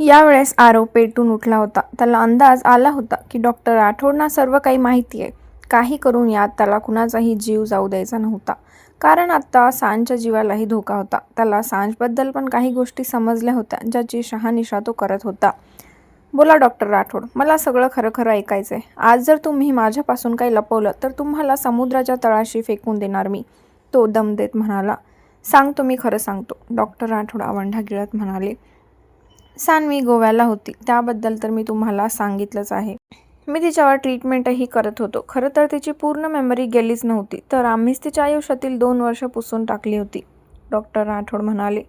यावेळेस आरव पेटून उठला होता. त्याला अंदाज आला होता की डॉक्टर राठोडना सर्व काही माहिती आहे. काही करून यात त्याला कुणाचाही जीव जाऊ द्यायचा नव्हता. कारण आत्ता सांजच्या जीवालाही धोका होता. त्याला सांजबद्दल पण काही गोष्टी समजल्या होत्या ज्याची शहानिशा तो करत होता. बोला डॉक्टर राठोड मला सगळं खरं खरं ऐकायचं आहे आज जर तुम्ही माझ्यापासून काही लपवलं तर तुम्हाला समुद्राच्या तळाशी फेकून देणार मी. तो दम देत म्हणाला सांगतो मी खरं सांगतो. डॉक्टर राठोड आवंढा गिळत म्हणाले सानवी गोव्याला होती. त्याबद्दल तर मी तुम्हाला सांगितलंच आहे. मी तिच्यावर ट्रीटमेंटही करत होतो. खरं तर तिची पूर्ण मेमरी गेलीच नव्हती तर आम्हीच तिच्या आयुष्यातील दोन वर्ष पुसून टाकली होती. डॉक्टर राठोड म्हणाले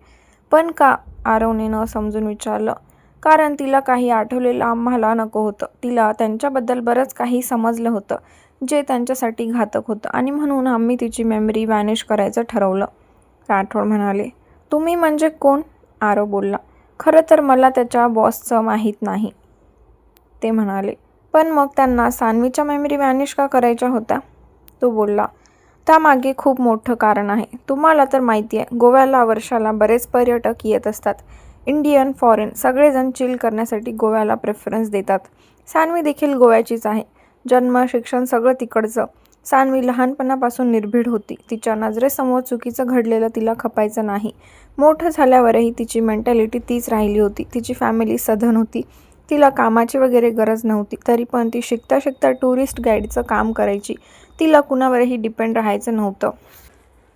पण का आरवने न समजून विचारलं? कारण तिला काही आठवलेलं आम्हाला नको होतं. तिला त्यांच्याबद्दल बरंच काही समजलं होतं जे त्यांच्यासाठी घातक होतं आणि म्हणून आम्ही तिची मेमरी वॅनिश करायचं ठरवलं. राठोड म्हणाले तुम्ही म्हणजे कोण? आरव बोलला खरं तर मला त्याच्या बॉसचं माहीत नाही ते म्हणाले. पण मग त्यांना सानवीच्या मेमरी मॅनेज का करायच्या होत्या? तो बोलला त्यामागे खूप मोठं कारण आहे. तुम्हाला तर माहिती आहे गोव्याला वर्षाला बरेच पर्यटक येत असतात. इंडियन फॉरेन सगळेजण चिल करण्यासाठी गोव्याला प्रेफरन्स देतात. सानवी देखील गोव्याचीच आहे. जन्म शिक्षण सगळं तिकडचं. सानवी लहानपणापासून निर्भीड होती. तिच्या नजरेसमोर चुकीचं घडलेलं तिला खपायचं नाही. मोठं झाल्यावरही तिची मेंटॅलिटी तीच राहिली होती. तिची फॅमिली सधन होती. तिला कामाची वगैरे गरज नव्हती. तरी पण ती शिकता शिकता टुरिस्ट गाईडचं काम करायची. तिला कुणावरही डिपेंड राहायचं नव्हतं.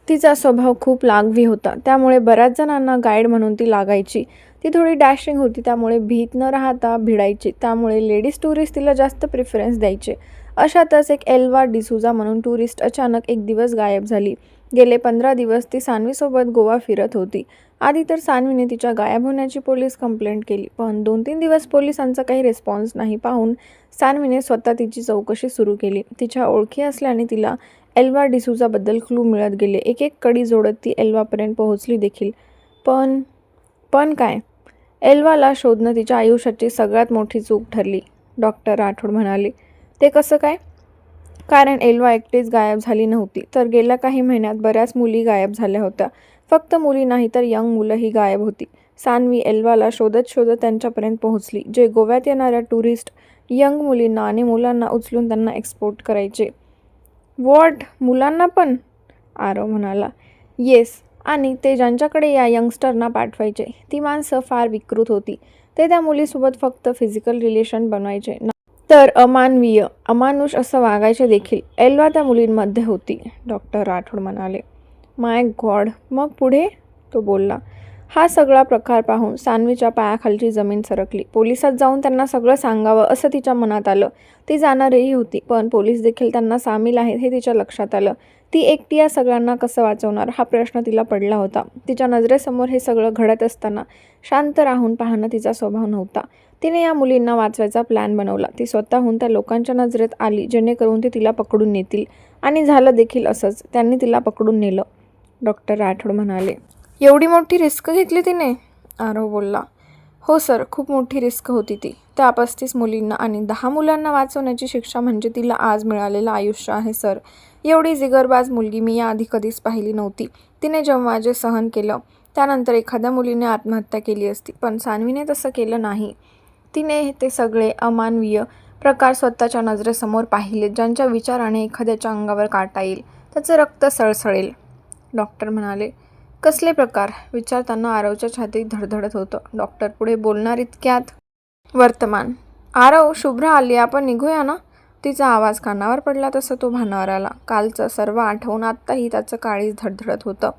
तिचा स्वभाव खूप लागवी होता. त्यामुळे बऱ्याच जणांना गाईड म्हणून ती लागायची. ती थोडी डॅशिंग होती. त्यामुळे भीत न राहता भिडायची. त्यामुळे लेडीज टुरिस्ट तिला जास्त प्रिफरन्स द्यायचे. अशातच एक एल्वा डिसुजा म्हणून टुरिस्ट अचानक एक दिवस गायब झाली. गेले पंधरा दिवस ती सानवीसोबत गोवा फिरत होती. आधी तर सानवीने तिच्या गायब होण्याची पोलीस कंप्लेंट केली पण दोन तीन दिवस पोलिसांचा काही रिस्पॉन्स नाही पाहून सानवीने स्वतः तिची चौकशी सुरू केली. तिच्या ओळखी असल्याने तिला एल्वा डिसुजाबद्दल क्लू मिळत गेले. एक एक कडी जोडत ती एल्वापर्यंत पोहोचली देखील. पण पण काय? एल्वाला शोधणं तिच्या आयुष्याची सगळ्यात मोठी चूक ठरली डॉक्टर राठोड म्हणाले. ते कसं काय? कारण एल्वा एकटीच गायब झाली नव्हती. तर गेल्या काही महिन्यात बऱ्याच मुली गायब झाल्या होत्या. फक्त मुली नाही तर यंग मुलंही गायब होती. सानवी एल्वाला शोधत शोधत त्यांच्यापर्यंत पोहोचली जे गोव्यात येणाऱ्या टुरिस्ट यंग मुलींना आणि मुलांना उचलून त्यांना एक्सपोर्ट करायचे. वॉट? मुलांना पण? आरव म्हणाला. येस आणि ते ज्यांच्याकडे या यंगस्टरना पाठवायचे ती माणसं फार विकृत होती. ते त्या मुलीसोबत फक्त फिजिकल रिलेशन बनवायचे. ना- तर अमानवीय अमानुष असं वागायचे देखील एल्वा त्या मुलींमध्ये होती डॉक्टर राठोड म्हणाले. माय गॉड मग पुढे? तो बोलला. हा सगळा प्रकार पाहून सानवीच्या पायाखालची जमीन सरकली. पोलिसात जाऊन त्यांना सगळं सांगावं असं तिच्या मनात आलं. ती जाणारही होती पण पोलीस देखील त्यांना सामील आहेत हे तिच्या लक्षात आलं. ती एकटी या सगळ्यांना कसं वाचवणार? हा प्रश्न तिला पडला होता. तिच्या नजरेसमोर हे सगळं घडत असताना शांत राहून पाहणं तिचा स्वभाव नव्हता. तिने या मुलींना वाचवायचा प्लॅन बनवला. ती स्वतःहून त्या लोकांच्या नजरेत आली जेणेकरून ते तिला पकडून नेतील. आणि झालं देखील असंच. त्यांनी तिला पकडून नेलं. डॉक्टर राठोड म्हणाले एवढी मोठी रिस्क घेतली तिने? आरव बोलला हो सर खूप मोठी रिस्क होती ती. त्या पस्तीस मुलींना आणि दहा मुलांना वाचवण्याची शिक्षा म्हणजे तिला आज मिळालेलं आयुष्य आहे सर. एवढी जिगरबाज मुलगी मी याआधी कधीच पाहिली नव्हती. तिने जेव्हा जे सहन केलं त्यानंतर एखाद्या मुलीने आत्महत्या केली असती. पण सानवीने तसं केलं नाही. तिने ते सगळे अमानवीय प्रकार स्वतःच्या नजरेसमोर पाहिले ज्यांच्या विचाराने एखाद्याच्या अंगावर काटा येईल. त्याचं रक्त सळसळेल. डॉक्टर म्हणाले कसले प्रकार? विचारताना आरवच्या छातीत धडधडत होतं. डॉक्टर पुढे बोलणार इतक्यात? वर्तमान. आरव शुभ्र आली आपण निघूया ना? तिचा आवाज कानावर पडला तसं तो भानावर आला. कालचं सर्व आठवून आत्ताही त्याचं काळीच धडधडत होतं.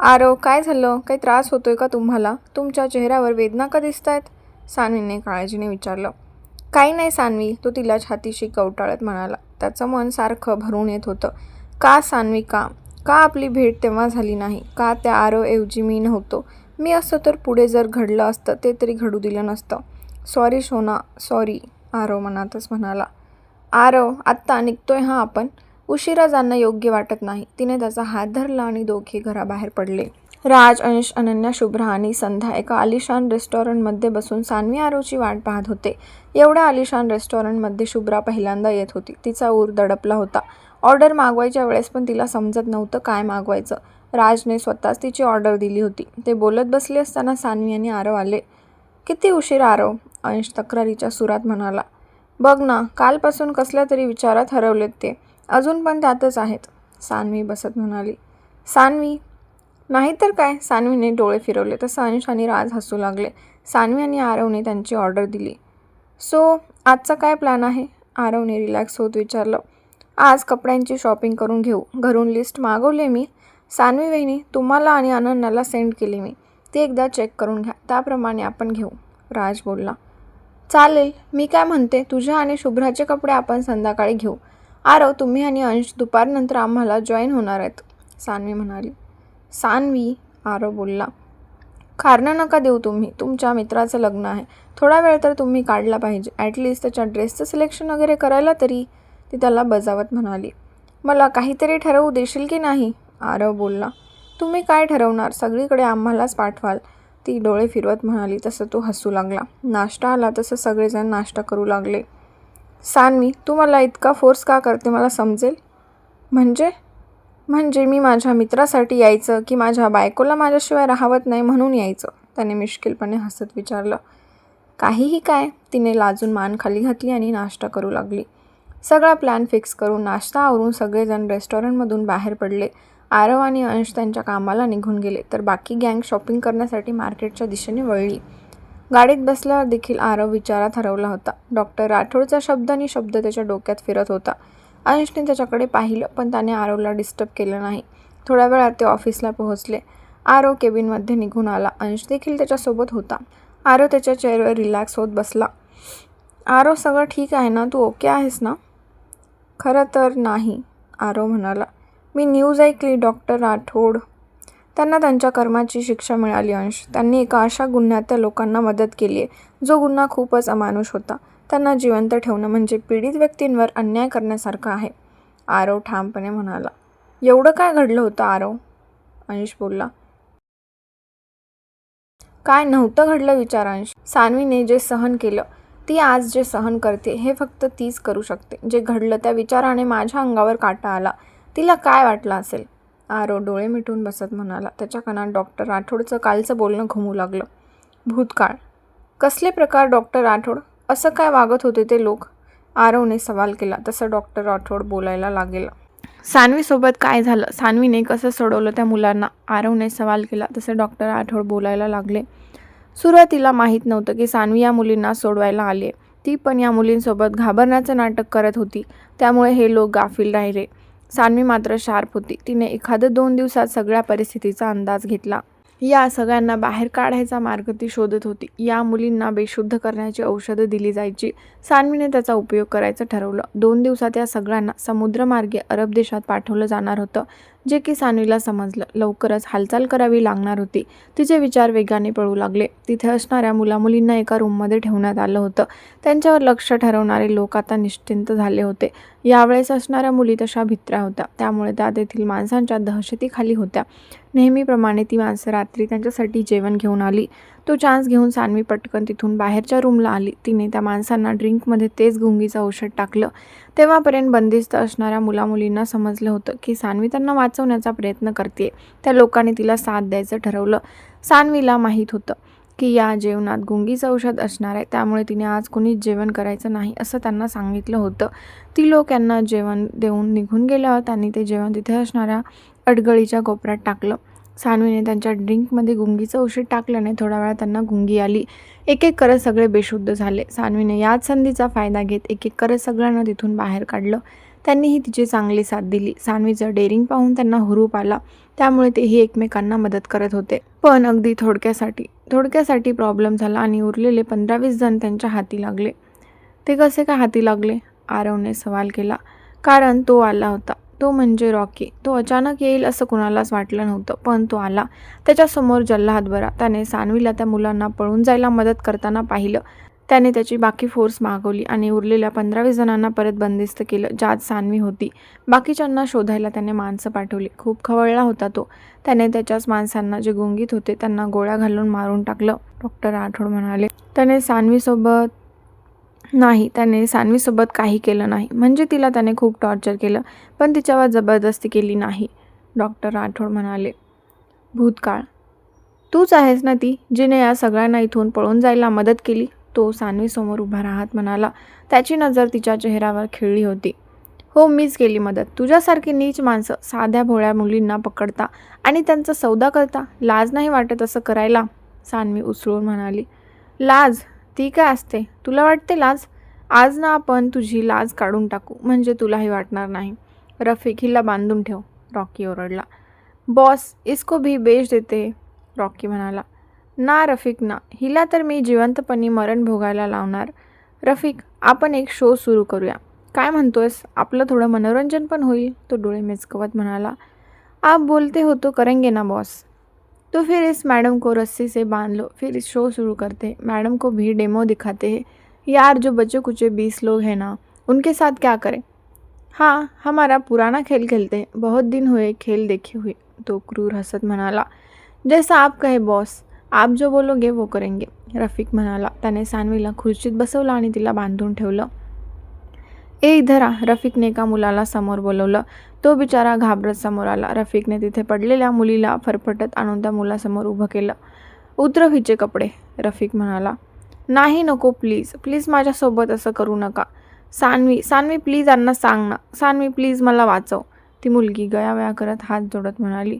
आरव काय झालं? काही त्रास होतोय का तुम्हाला? तुमच्या चेहऱ्यावर वेदना का दिसत आहेत सानवीने काळजीने विचारलं. काही नाही सानवी तो तिला छातीशी कवटाळत म्हणाला. त्याचं मन सारखं भरून येत होतं. का सानवी का? का आपली भेट तेव्हा झाली नाही? का त्या आरोऐवजी मी नव्हतो? मी असतो तर पुढे जर घडलं असतं ते तरी घडू दिलं नसतं. सॉरी सोना सॉरी आरव मनातच म्हणाला. आरव आत्ता निघतोय हां आपण. उशिरा जाणं योग्य वाटत नाही. तिने त्याचा हात धरला आणि दोघे घराबाहेर पडले. राज अंश अनन्या शुभ्रा आणि संध्या एका आलिशान रेस्टॉरंटमध्ये बसून सानवी आरोची वाट पाहत होते. एवढ्या आलिशान रेस्टॉरंटमध्ये शुभ्रा पहिल्यांदा येत होती. तिचा ऊर दडपला होता. ऑर्डर मागवायच्या वेळेस पण तिला समजत नव्हतं काय मागवायचं. राजने स्वतःच तिची ऑर्डर दिली होती. ते बोलत बसले असताना सानवी आणि आरव आले. किती उशीर आरव अंश तक्रारीच्या सुरात म्हणाला. बघ ना कालपासून कसल्या तरी विचारात हरवलेत ते. अजून पण त्यातच आहेत सानवी बसत म्हणाली. सानवी नाहीतर काय? सानवीने डोळे फिरवले तर अंश आणि राज हसू लागले. सानवी आणि आरवने त्यांची ऑर्डर दिली. सो आजचा काय प्लॅन आहे? आरवने रिलॅक्स होत विचारलं. आज कपड्यांची शॉपिंग करून घेऊ. घरून लिस्ट मागवली मी. सानवी वहिनी तुम्हाला आणि अनन्याला सेंड केली मी. ते एकदा चेक करून घ्या. त्याप्रमाणे आपण घेऊ. राज बोलला. चालेल. मी काय म्हणते? तुझ्या आणि शुभ्राचे कपडे आपण संध्याकाळी घेऊ. आरव तुम्ही आणि अंश दुपारनंतर आम्हाला जॉईन होणार आहेत. सानवी म्हणाली. सानवी आरव बोलला कारणं नका देऊ तुम्ही तुमच्या मित्राचं लग्न आहे. थोडा वेळ तर तुम्ही काढला पाहिजे. ॲटलिस्ट त्याच्या ड्रेसचं सिलेक्शन वगैरे करायला तरी. ती त्याला बजावत म्हणाली मला काहीतरी ठरवू देशील की नाही? आरव बोलला तुम्ही काय ठरवणार? सगळीकडे आम्हालाच पाठवाल. ती डोळे फिरवत म्हणाली तसं तो हसू लागला. नाश्ता आला तसं सगळेजण नाश्ता करू लागले. सानवी तू मला इतका फोर्स का करते? मला समजेल? म्हणजे? म्हणजे मी माझ्या मित्रासाठी यायचं की माझ्या बायकोला माझ्याशिवाय राहावत नाही म्हणून यायचं. त्याने मिश्किलपणे हसत विचारलं. काहीही काय तिने लाजून मान खाली घातली आणि नाश्ता करू लागली. सगळा प्लॅन फिक्स करून नाश्ता आवरून सगळेजण रेस्टॉरंटमधून बाहेर पडले. आरव आणि अंश त्यांच्या कामाला निघून गेले तर बाकी गँग शॉपिंग करण्यासाठी मार्केटच्या दिशेने वळली. गाडीत बसल्यावर देखील आरव विचारात हरवला होता. डॉक्टर राठोडचा शब्द आणि शब्द त्याच्या डोक्यात फिरत होता. अंशने त्याच्याकडे पाहिलं पण त्याने आरवला डिस्टर्ब केलं नाही. थोड्या वेळात ते ऑफिसला पोहोचले. आरव केबिनमध्ये निघून आला. अंश देखील त्याच्यासोबत होता. आरव त्याच्या चेअरवर रिलॅक्स होत बसला. आरव सगळं ठीक आहे ना? तू ओके आहेस ना? खरं तर नाही आरव म्हणाला. मी न्यूज ऐकली डॉक्टर राठोड. त्यांना त्यांच्या कर्माची शिक्षा मिळाली अंश. त्यांनी एका अशा गुन्ह्यात त्या लोकांना मदत केली आहे जो गुन्हा खूपच अमानुष होता. त्यांना जिवंत ठेवणं म्हणजे पीडित व्यक्तींवर अन्याय करण्यासारखं आहे. आरव ठामपणे म्हणाला. एवढं काय घडलं होतं आरव? अंश बोलला. काय नव्हतं घडलं विचार अंश. जे सहन केलं ती आज जे सहन करते हे फक्त तीच करू शकते. जे घडलं त्या विचाराने माझ्या अंगावर काटा आला. तिला काय वाटलं असेल? आरो डोळे मिटून बसत म्हणाला. त्याच्या कानात डॉक्टर राठोडचं कालचं बोलणं घुमू लागलं. भूतकाळ. कसले प्रकार डॉक्टर राठोड? असं काय वागत होते ते लोक? आरवने सवाल केला. तसं डॉक्टर राठोड बोलायला लागेल. सानवीसोबत काय झालं? सानवीने कसं सोडवलं त्या मुलांना? आरवने सवाल केला. तसं डॉक्टर राठोड बोलायला लागले. सुरुवातीला माहीत नव्हतं की सानवी या मुलींना सोडवायला आली ती पण या मुलींसोबत घाबरण्याचं नाटक करत होती. त्यामुळे हे लोक गाफील राहिले. सानवी मात्र शार्प होती. तिने एखादं दोन दिवसात सगळ्या परिस्थितीचा अंदाज घेतला. या सगळ्यांना बाहेर काढायचा मार्ग ती शोधत होती. या मुलींना बेशुद्ध करण्याची औषधं दिली जायची. सानवीने त्याचा उपयोग करायचं ठरवलं. दोन दिवसात या सगळ्यांना समुद्रमार्गे अरब देशात पाठवलं जाणार होतं. जे की सानवीला समजलं. लवकरच हालचाल करावी लागणार होती. तिचे विचार वेगाने पळू लागले. तिथे असणाऱ्या मुलामुलींना एका रूममध्ये ठेवण्यात आलं होतं. त्यांच्यावर लक्ष ठरवणारे लोक आता निश्चिंत झाले होते. यावेळेस असणाऱ्या मुली तशा भित्र्या होत्या. त्यामुळे त्या तेथील माणसांच्या दहशतीखाली होत्या. नेहमीप्रमाणे ती माणसं रात्री त्यांच्यासाठी जेवण घेऊन आली. तो चान्स घेऊन सानवी पटकन तिथून बाहेरच्या रूमला आली. तिने त्या माणसांना ड्रिंकमध्ये तेच गुंगीचं औषध टाकलं. तेव्हापर्यंत बंदिस्त असणाऱ्या मुलामुलींना समजलं होतं की सानवी त्यांना वाचवण्याचा प्रयत्न करते त्या लोकांनी तिला साथ द्यायचं ठरवलं. सानवीला माहीत होतं की या जेवणात गुंगीचं औषध असणार आहे. त्यामुळे तिने आज कोणीच जेवण करायचं नाही असं त्यांना सांगितलं होतं. ती लोक यांना जेवण देऊन निघून गेल्यावर त्यांनी ते जेवण तिथे असणाऱ्या अडगळीच्या कोपऱ्यात टाकलं. सानवीने त्यांच्या ड्रिंकमध्ये गुंगीचं औषध टाकल्याने थोड्या वेळा त्यांना गुंगी आली. एक एक करत सगळे बेशुद्ध झाले. सानवीने याच संधीचा फायदा घेत एक एक करत सगळ्यांना तिथून बाहेर काढलं. त्यांनीही तिची चांगली साथ दिली. सानवीचं डेअरिंग पाहून त्यांना हुरूप आला. त्यामुळे तेही एकमेकांना मदत करत होते. पण अगदी थोडक्यासाठी थोडक्यासाठी प्रॉब्लेम झाला आणि उरलेले पंधरा वीस जण त्यांच्या हाती लागले. ते कसे का हाती लागले? आरवने सवाल केला. कारण तो आला होता. तो म्हणजे रॉकी. तो अचानक येईल असं कुणालाच वाटलं नव्हतं पण तो आला. त्याच्यासमोर जल्लाद बरा. त्याने सानवीला त्या मुलांना पळून जायला मदत करताना पाहिलं. त्याने त्याची बाकी फोर्स मागवली आणि उरलेल्या पंधरावीस जणांना परत बंदिस्त केलं ज्यात सानवी होती. बाकीच्यांना शोधायला त्याने माणसं पाठवली. खूप खवळला होता तो. त्याने त्याच्याच माणसांना जे गुंगीत होते त्यांना गोळ्या घालून मारून टाकलं. डॉक्टर राठोड म्हणाले. त्याने सानवीसोबत नाही त्याने सानवीसोबत काही केलं नाही. म्हणजे तिला त्याने खूप टॉर्चर केलं पण तिच्यावर जबरदस्ती केली नाही. डॉक्टर राठोड म्हणाले भूतकाळ. तूच आहेस ना ती जिने या सगळ्यांना इथून पळून जायला मदत केली? तो सानवीसमोर उभा राहत म्हणाला त्याची नजर तिच्या चेहऱ्यावर खिळली होती. हो मीच केली मदत. तुझ्यासारखी नीच माणसं साध्या भोळ्या मुलींना पकडता आणि त्यांचा सौदा करता? लाज नाही वाटत असं करायला? सानवी उसळून म्हणाली लाज? ती काय असते? तुला वाटते लाज? आज ना आपण तुझी लाज काढून टाकू. म्हणजे तुलाही वाटणार नाही. रफिक हिला बांधून ठेव. रॉकी ओरडला. बॉस इसको भी बेच देते. रॉकी म्हणाला. ना रफिक ना. हिला तर मी जिवंतपणी मरण भोगायला लावणार. रफिक आपण एक शो सुरू करूया. काय म्हणतोयस? आपलं थोडं मनोरंजन पण होईल तो डोळे मेचकवत म्हणाला. आप बोलते हो तो करेंगे ना बॉस. तो फिर इस मैडम को रस्सी से बाँध लो। फिर इस शो शुरू करते हैं। मैडम को भी डेमो दिखाते हैं। यार, जो बच्चे कुचे बीस लोग हैं ना, उनके साथ क्या करें? हाँ हमारा पुराना खेल खेलते हैं। बहुत दिन हुए खेल देखे हुए। तो क्रूर हसत मनाला। जैसा आप कहे, बॉस। आप जो बोलोगे, वो करेंगे। रफिक म्हणाला त्याने सानवीला खुर्चीत बसवलं आणि तिला बांधून ठेवलं। ए धरा रफिकने एका मुलाला समोर बोलवलं. तो बिचारा घाबरत समोर आला. रफिकने तिथे पडलेल्या मुलीला फरफटत आणून त्या मुलासमोर उभं केलं. उतरव हिचे कपडे रफिक म्हणाला. नाही नको प्लीज. प्लीज माझ्यासोबत असं करू नका. सानवी सानवी प्लीज अण्णा सांग ना. सानवी प्लीज मला वाचव. ती मुलगी गयावया करत हात जोडत म्हणाली.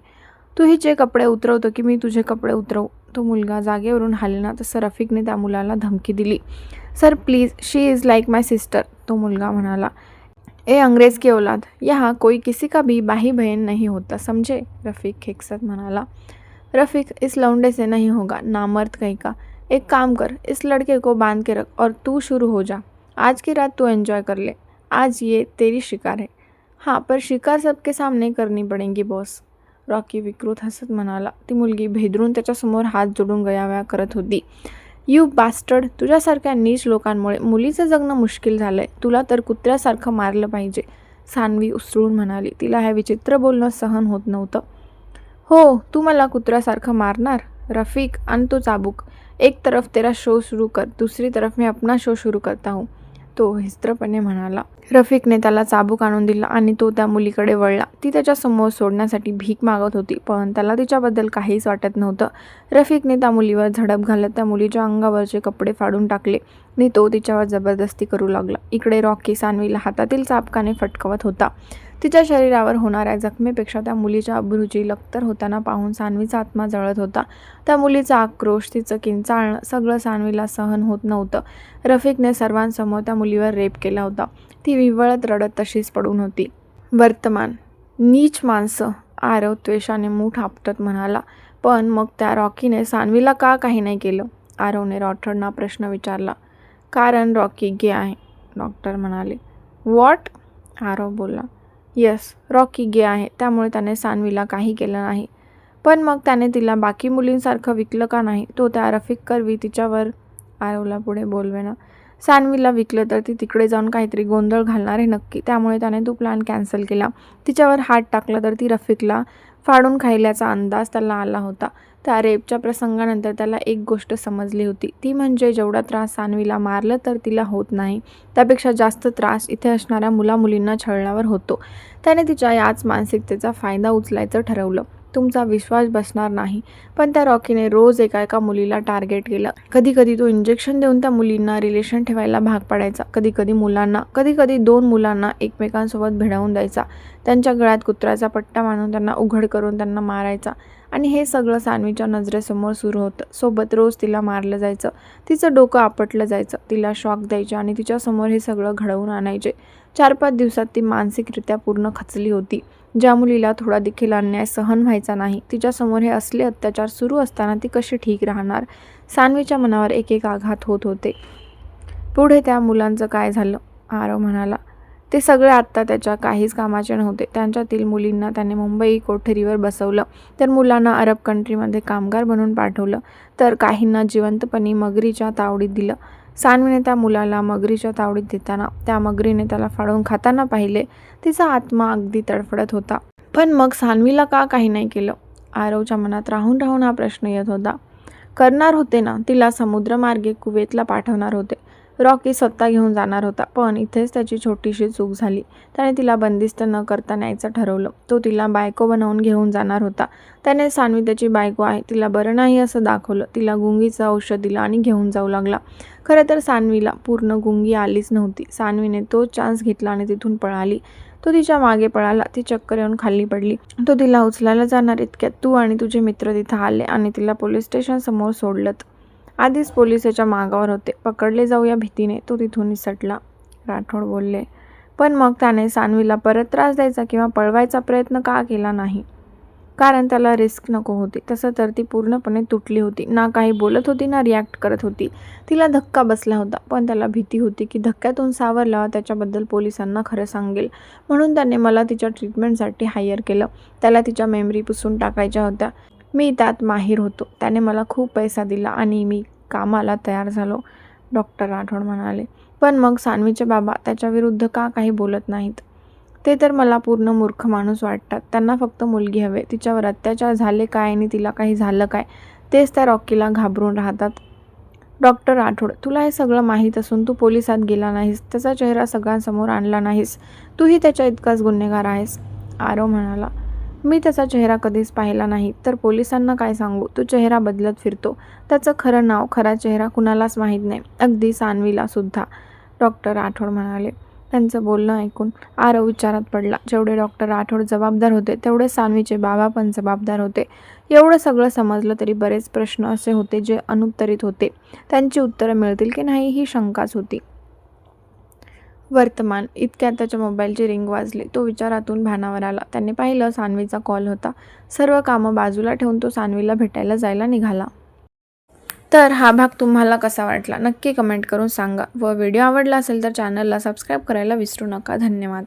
तू हिचे कपडे उतरवतो की मी तुझे कपडे उतरवू? तो मुलगा जागेवरून हालेना तसं रफिकने त्या मुलाला धमकी दिली. Sir please she is like my sister तो मुलगा म्हणाला. ए अंग्रेज की औलाद यहाँ कोई किसी का भी बाही बहन नहीं होता समझे? रफीक खेकसत म्हणाला. रफीक इस लौंडे से नहीं होगा नामर्द कहीं का. एक काम कर इस लड़के को बांध के रख और तू शुरू हो जा. आज की रात तू एंजॉय कर ले. आज ये तेरी शिकार है. हाँ पर शिकार सबके सामने करनी पडेंगी बॉस रॉकी विकृत हसत म्हणाला. ती मुलगी भेदरून त्याच्यासमोर हात जोडून गयावया करत होती. यू बास्टर्ड तुझ्यासारख्या नीच लोकांमुळे मुलीचं जगणं मुश्किल झालं आहे तुला तर कुत्र्यासारखं मारलं पाहिजे. सानवी उसळून म्हणाली. तिला हे विचित्र बोलणं सहन होत नव्हतं. हो तू मला कुत्र्यासारखं मारणार? रफीक आणि तो चाबूक. एक तरफ तेरा शो सुरू कर दुसरी तरफ मी अपना शो सुरू करता हूँ. तो हिस्त्रपणे म्हणाला रफिकने त्याला चाबूक आणून दिला आणि तो त्या मुलीकडे वळला. ती त्याच्यासमोर सोडण्यासाठी भीक मागत होती पण त्याला तिच्याबद्दल काहीच वाटत नव्हतं. रफिकने त्या मुलीवर झडप घालत त्या मुलीच्या अंगावरचे कपडे फाडून टाकले आणि तो तिच्यावर जबरदस्ती करू लागला. इकडे रॉकी सानवीला हातातील चाबकाने फटकवत होता. तिच्या शरीरावर होणाऱ्या जखमेपेक्षा त्या मुलीच्या अब्रूची लक्तर होताना पाहून सानवीचा आत्मा जळत होता. त्या मुलीचा आक्रोश तिचं किंचाळणं सगळं सानवीला सहन होत नव्हतं. रफिकने सर्वांसमोर त्या मुलीवर रेप केला होता. ती विवळत रडत तशीच पडून होती. वर्तमान नीच माणसं आरव त्वेषाने मूठ आपटत म्हणाला. पण मग त्या रॉकीने सानवीला का काही नाही केलं? आरवने रॉटरना प्रश्न विचारला. कारण रॉकी गे आहे डॉक्टर म्हणाले. वॉट? आरव बोलला. यस रॉकी गे आहे. त्यामुळे त्याने सानवीला काही केलं नाही. पण मग त्याने तिला बाकी मुलींसारखं विकलं का नाही तो त्या रफिक करवी तिच्यावर आरवला पुढे बोलवेना. सानवीला विकलं तर ती तिकडे जाऊन काहीतरी गोंधळ घालणार आहे नक्की. त्यामुळे त्याने तो प्लॅन कॅन्सल केला. तिच्यावर हात टाकला तर ती रफिकला फाडून खायल्याचा अंदाज त्याला आला होता. त्या रेपच्या प्रसंगानंतर त्याला एक गोष्ट समजली होती. ती म्हणजे जेवढा त्रास सानवीला मारलं तर तिला होत नाही. त्यापेक्षा जास्त त्रास इथे असणाऱ्या मुलामुलींना छळण्यावर होतो. त्याने तिच्या याच मानसिकतेचा फायदा उचलायचं ठरवलं. तुमचा विश्वास बसणार नाही. पण त्या रॉकीने रोज एका एका मुलीला टार्गेट केलं. कधी कधी तो इंजेक्शन देऊन त्या मुलींना रिलेशन ठेवायला भाग पाडायचा. कधी कधी मुलांना कधी कधी दोन मुलांना एकमेकांसोबत भिडवून द्यायचा. त्यांच्या गळ्यात कुत्र्याचा पट्टा बांधून त्यांना उघड करून त्यांना मारायचा. आणि हे सगळं सानवीच्या नजरेसमोर सुरू होतं. सोबत रोज तिला मारलं जायचं. तिचं डोकं आपटलं जायचं. तिला शॉक द्यायचे आणि तिच्यासमोर हे सगळं घडवून आणायचे. चार पाच दिवसात ती मानसिकरित्या पूर्ण खचली होती. ज्या मुलीला थोडा देखील अन्याय सहन व्हायचा नाही तिच्यासमोर हे असले अत्याचार सुरू असताना ती कशी ठीक राहणार? सानवीच्या मनावर एक एक आघात होत होते. पुढे त्या मुलांचं काय झालं? आरव म्हणाला ते सगळे आत्ता त्याच्या काहीच कामाचे नव्हते. त्यांच्यातील मुलींना त्याने मुंबई कोठरीवर बसवलं. तर मुलांना अरब कंट्रीमध्ये कामगार बनून पाठवलं. तर काहींना जिवंतपणी मगरीच्या तावडीत दिलं. सानवीने त्या मुलाला मगरीच्या तावडीत देताना त्या मगरीने त्याला फाडून खाताना पाहिले. तिचा आत्मा अगदी तडफडत होता. पण मग सानवीला का काही नाही केलं? आरवच्या मनात राहून राहून हा प्रश्न येत होता. करणार होते ना तिला समुद्रमार्गे कुवेतला पाठवणार होते. रॉकी स्वतः घेऊन जाणार होता पण इथेच त्याची छोटीशी चूक झाली. त्याने तिला बंदिस्त न करता न्यायचं ठरवलं. तो तिला बायको बनवून घेऊन जाणार होता. त्याने सानवी त्याची बायको आहे तिला बरं नाही असं दाखवलं. तिला गुंगीचं औषध दिलं आणि घेऊन जाऊ लागला. खरं तर सानवीला पूर्ण गुंगी आलीच नव्हती. सानवीने तो चान्स घेतला आणि तिथून पळाली. तो तिच्यामागे पळाला. ती चक्कर येऊन खाली पडली. तो तिला उचलायला जाणार इतक्यात. तू आणि तुझे मित्र तिथं आले आणि तिला पोलीस स्टेशन समोर सोडलं आधीच पोलीस त्याच्या मागावर होते. पकडले जाऊ या भीतीने. तो तिथून निसटला राठोड बोलले पण मग त्याने सानवीला परत त्रास द्यायचा किंवा पळवायचा प्रयत्न का केला नाही? कारण त्याला रिस्क नको होती. तसं तर ती पूर्णपणे तुटली होती. ना काही बोलत होती ना रिॲक्ट करत होती. तिला धक्का बसला होता. पण त्याला भीती होती की धक्क्यातून सावरला त्याच्याबद्दल पोलिसांना खरं सांगेल. म्हणून त्याने मला तिच्या ट्रीटमेंटसाठी हायर केलं. त्याला तिच्या मेमरी पुसून टाकायच्या होत्या. मी त्यात माहीर होतो. त्याने मला खूप पैसा दिला आणि मी कामाला तयार झालो डॉक्टर राठोड म्हणाले. पण मग सानवीचे बाबा त्याच्याविरुद्ध का काही बोलत नाहीत? ते तर मला पूर्ण मूर्ख माणूस वाटतात. त्यांना फक्त मुलगी हवे. तिच्यावर अत्याचार झाले काय आणि तिला काही झालं काय तेच त्या रॉकीला घाबरून राहतात. डॉक्टर राठोड तुला हे सगळं माहीत असून तू पोलिसात गेला नाहीस त्याचा चेहरा सगळ्यांसमोर आणला नाहीस. तूही त्याच्या इतकाच गुन्हेगार आहेस. आरव म्हणाला. मी त्याचा चेहरा कधीच पाहिला नाही. तर पोलिसांना काय सांगू? तो चेहरा बदलत फिरतो. त्याचं खरं नाव खरा चेहरा कुणालाच माहीत नाही. अगदी सानवीला सुद्धा. डॉक्टर राठोड म्हणाले. त्यांचं बोलणं ऐकून आरव विचारात पडला. जेवढे डॉक्टर राठोड जबाबदार होते तेवढे सानवीचे बाबा पण जबाबदार होते. एवढं सगळं समजलं तरी बरेच प्रश्न असे होते जे अनुत्तरित होते. त्यांची उत्तरं मिळतील की नाही ही शंकाच होती. वर्तमान. इतक्यात त्याच्या मोबाईलची रिंग वाजली. तो विचारातून भानावर आला. त्याने पाहिलं सानवीचा कॉल होता. सर्व कामं बाजूला ठेवून तो सानवीला भेटायला जायला निघाला. तर हा भाग तुम्हाला कसा वाटला? नक्की कमेंट करून सांगा. व व्हिडिओ आवडला असेल तर चॅनलला सबस्क्राईब करायला विसरू नका. धन्यवाद.